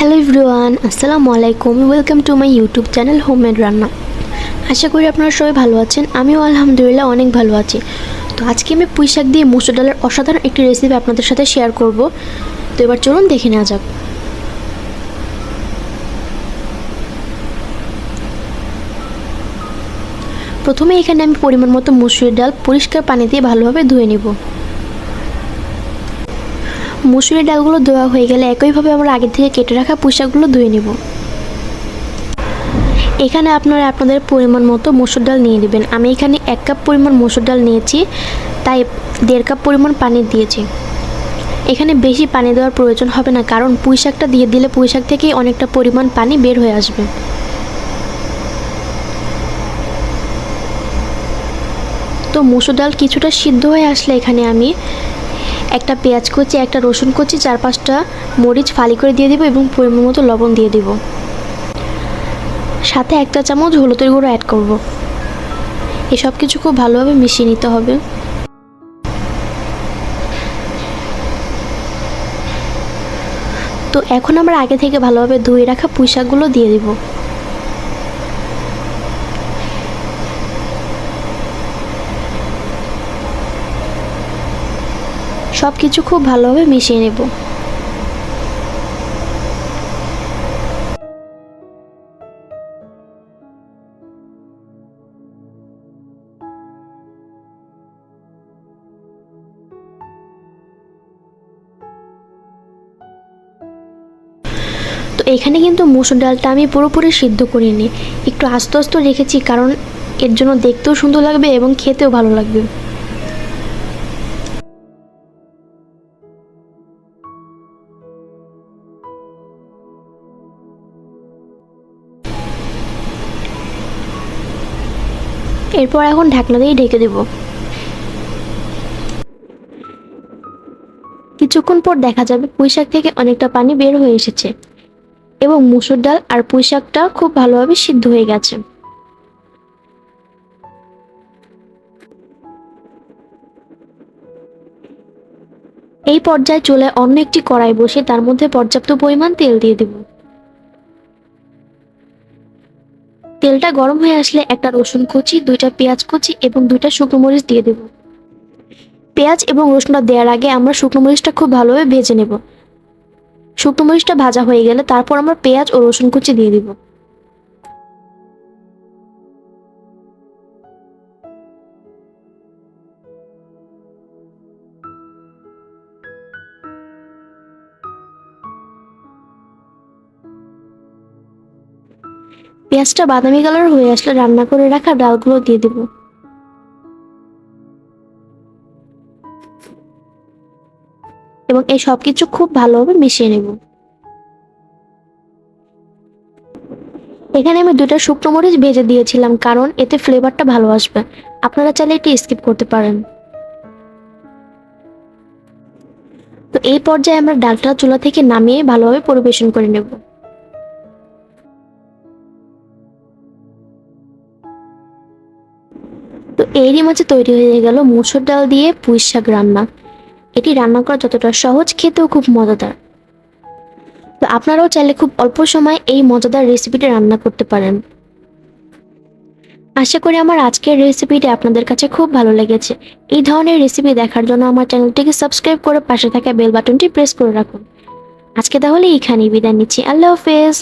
Hello everyone আসসালামু আলাইকুম welcome to my YouTube channel homemade রান্না আশা করি আপনারা সবাই ভালো আছেন। আমিও আলহামদুলিল্লাহ অনেক ভালো আছি। তো আজকে আমি পুঁই শাক দিয়ে মুসুর ডালের অসাধারণ একটি রেসিপি আপনাদের সাথে শেয়ার করব। তো এবার চলুন দেখে নেওয়া যাক। প্রথমে এখানে আমি পরিমাণ মতো মুসুরির ডাল পরিষ্কার পানি দিয়ে ভালোভাবে ধুয়ে নেব। মুসুরির ডালগুলো ধোয়া হয়ে গেলে একইভাবে আমরা আগে থেকে কেটে রাখা পোশাকগুলো ধুয়ে নেব। এখানে আপনারা আপনাদের পরিমাণ মতো মসুর ডাল নিয়ে নেবেন। আমি এখানে এক কাপ পরিমাণ মসুর ডাল নিয়েছি, তাই দেড় কাপ পরিমাণ পানি দিয়েছি। এখানে বেশি পানি দেওয়ার প্রয়োজন হবে না, কারণ পুঁই শাকটা দিয়ে দিলে পুঁই শাক থেকেই অনেকটা পরিমাণ পানি বের হয়ে আসবে। তো মসুর ডাল কিছুটা সিদ্ধ হয়ে আসলে এখানে আমি একটা পেঁয়াজ কুচি, একটা রসুন কুচি, চার পাঁচটা মরিচ ফালি করে দিয়ে দিব এবং পরিমাণ মতো লবণ দিয়ে দিব। সাথে একটা চামচ হলুদের গুঁড়ো অ্যাড করব। এসব কিছু খুব ভালোভাবে মিশিয়ে নিতে হবে। তো এখন আমরা আগে থেকে ভালোভাবে ধুয়ে রাখা পুঁই শাকগুলো দিয়ে দিব। সব কিছু খুব ভালোভাবে মিশিয়ে নেব। তো এখানে কিন্তু মুসুর ডালটা আমি পুরোপুরি সিদ্ধ করিনি। একটু আস্তে আস্তে রেখেছি, কারণ এর জন্য দেখতেও সুন্দর লাগবে এবং খেতেও ভালো লাগবে। এরপর এখন ঢাকনা দিয়ে ঢেকে দেব। কিছুক্ষণ পর দেখা যাবে পুঁই শাক থেকে অনেকটা পানি বের হয়ে এসেছে এবং মুসুর ডাল আর পুঁই শাকটা খুব ভালোভাবে সিদ্ধ হয়ে গেছে। এই পর্যায়ে চলে অন্য একটি কড়াই বসে তার মধ্যে পর্যাপ্ত পরিমাণ তেল দিয়ে দেব। তেলটা গরম হয়ে আসলে একটা রসুন কুচি, দুইটা পেঁয়াজ কুচি এবং দুইটা শুকনো মরিচ দিয়ে দেব। পেঁয়াজ এবং রসুনটা দেওয়ার আগে আমরা শুকনো মরিচটা খুব ভালোভাবে ভেজে নেব। শুকনো মরিচটা ভাজা হয়ে গেলে তারপর আমরা পেঁয়াজ ও রসুন কুচি দিয়ে দিব। পেঁয়াজটা বাদামি কালার হয়ে আসলে রান্না করে রাখা ডালগুলো দিয়ে দেব। এবং এই সব কিছু খুব ভালোভাবে মিশিয়ে নেব। এখানে আমি দুটা শুকনো মরিচ ভেজে দিয়েছিলাম, কারণ এতে ফ্লেভারটা ভালো আসবে। আপনারা চাইলে এটি স্কিপ করতে পারেন। তো এই পর্যায়ে আমরা ডালটা চুলা থেকে নামিয়ে ভালোভাবে পরিবেশন করে নেব। এরই মাঝে তৈরি হয়ে গেল মুসুর ডাল দিয়ে পুঁই শাক রান্না। এটি রান্না করা যতটা সহজ, খেতেও খুব মজাদার। তো আপনারাও চাইলে খুব অল্প সময় এই মজাদার রেসিপিটা রান্না করতে পারেন। আশা করি আমার আজকের রেসিপিটি আপনাদের কাছে খুব ভালো লেগেছে। এই ধরনের রেসিপি দেখার জন্য আমার চ্যানেলটিকে সাবস্ক্রাইব করে পাশে থাকা বেল বাটনটি প্রেস করে রাখুন। আজকে তাহলে এইখানেই বিদায় নিচ্ছি। আল্লাহ হাফেজ।